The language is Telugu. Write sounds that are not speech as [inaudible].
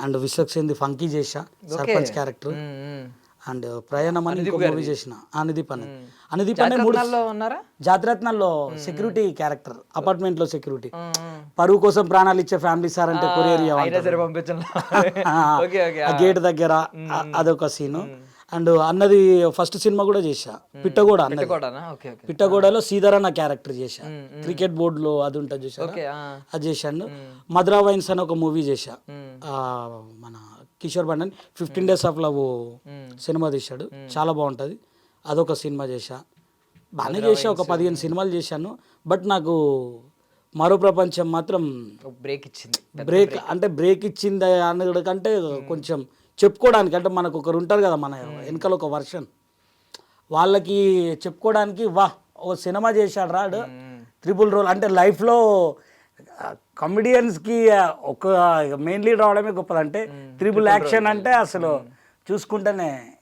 అండ్ విశ్వక్సేంది ఫంకీ చేసా సర్పంచ్ క్యారెక్టర్. అండ్ ప్రయాణం అని ఇంకో మూవీ చేసిన అనుదీప్ అని. అనుదీప్ అనే మూడు జాతరత్నాల్లో సెక్యూరిటీ క్యారెక్టర్ అపార్ట్మెంట్లో సెక్యూరిటీ. పరువు కోసం ప్రాణాలు ఇచ్చే ఫ్యామిలీ సార్ అంటే కొరియర్ [laughs] గేట్ దగ్గర అదొక సీను అండ్ అన్నది ఫస్ట్ సినిమా కూడా చేసా పిట్టగోడ అన్నది. పిట్టగోడలో సీదర్ అన్న క్యారెక్టర్ చేశా. క్రికెట్ బోర్డులో అది ఉంటుంది చూసా. అది చేశాను. మధురా వైన్స్ అని ఒక మూవీ చేశా. మ్మ్. ఆ, మన Kishore Bandan fifteen days of love cinema తీశాడు. చాలా బాగుంటుంది. అదొక సినిమా చేశా. బాగానే చేసా ఒక పదిహేను సినిమాలు చేశాను. బట్ నాకు మరో ప్రపంచం మాత్రం బ్రేక్ ఇచ్చింది. బ్రేక్ అంటే బ్రేక్ ఇచ్చింది అనడం కంటే కొంచెం చెప్పుకోవడానికి అంటే మనకు ఒకరు ఉంటారు కదా మన వెనకాల ఒక వర్షన్. వాళ్ళకి చెప్పుకోవడానికి వా ఓ సినిమా చేశాడు రాడు. త్రిపుల్ రోల్ అంటే లైఫ్లో కమెడియన్స్కి ఒక మెయిన్ లీడ్ రావడమే గొప్పది అంటే త్రిపుల్ యాక్షన్ అంటే అసలు చూసుకుంటేనే